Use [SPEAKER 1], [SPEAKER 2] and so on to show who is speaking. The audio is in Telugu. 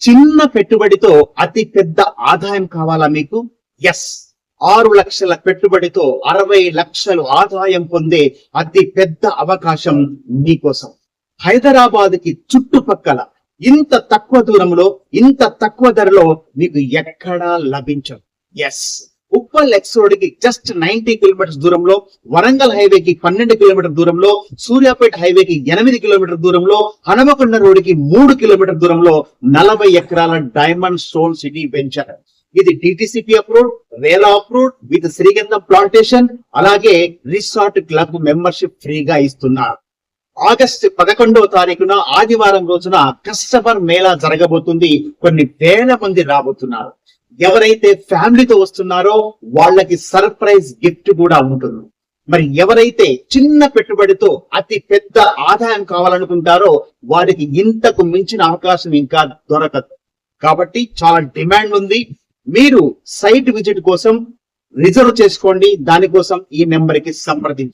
[SPEAKER 1] చిన్న పెట్టుబడితో అతి పెద్ద ఆదాయం కావాలా మీకు? ఎస్ ఆరు లక్షల పెట్టుబడితో అరవై లక్షలు ఆదాయం పొందే అతి పెద్ద అవకాశం మీకోసం. హైదరాబాద్కి చుట్టుపక్కల ఇంత తక్కువ దూరంలో ఇంత తక్కువ ధరలో మీకు ఎక్కడా లభించదు. ఎస్ ఉప్పల్ ఎక్స్కి జస్ట్ నైన్టీ కిలోమీటర్స్ దూరంలో వరంగల్ హైవే కి పన్నెండు కిలోమీటర్ దూరంలో సూర్యాపేట హైవే కి ఎనిమిది కిలోమీటర్ దూరంలో హనుమకొండ రోడ్డుకి మూడు కిలోమీటర్ దూరంలో నలభై ఎకరాల డైమండ్ స్టోన్ సిటీ వెంచర్ ఇది డిటిసిపి అప్రూవ్ రేలా అప్రూవ్డ్ విత్ శ్రీగంధం ప్లాంటేషన్ అలాగే రిసార్ట్ క్లబ్ మెంబర్షిప్ ఫ్రీగా ఇస్తున్నారు ఆగస్ట్ పదకొండవ తారీఖున ఆదివారం రోజున కస్టమర్ మేళా జరగబోతుంది. కొన్ని వేల మంది రాబోతున్నారు. ఎవరైతే ఫ్యామిలీతో వస్తున్నారో వాళ్ళకి సర్ప్రైజ్ గిఫ్ట్ కూడా ఉంటుంది. మరి ఎవరైతే చిన్న పెట్టుబడితో అతి పెద్ద ఆదాయం కావాలనుకుంటారో వారికి ఇంతకు మించిన అవకాశం ఇంకా దొరకదు. కాబట్టి చాలా డిమాండ్ ఉంది. మీరు సైట్ విజిట్ కోసం రిజర్వ్ చేసుకోండి. దానికోసం ఈ నెంబర్కి సంప్రదించండి.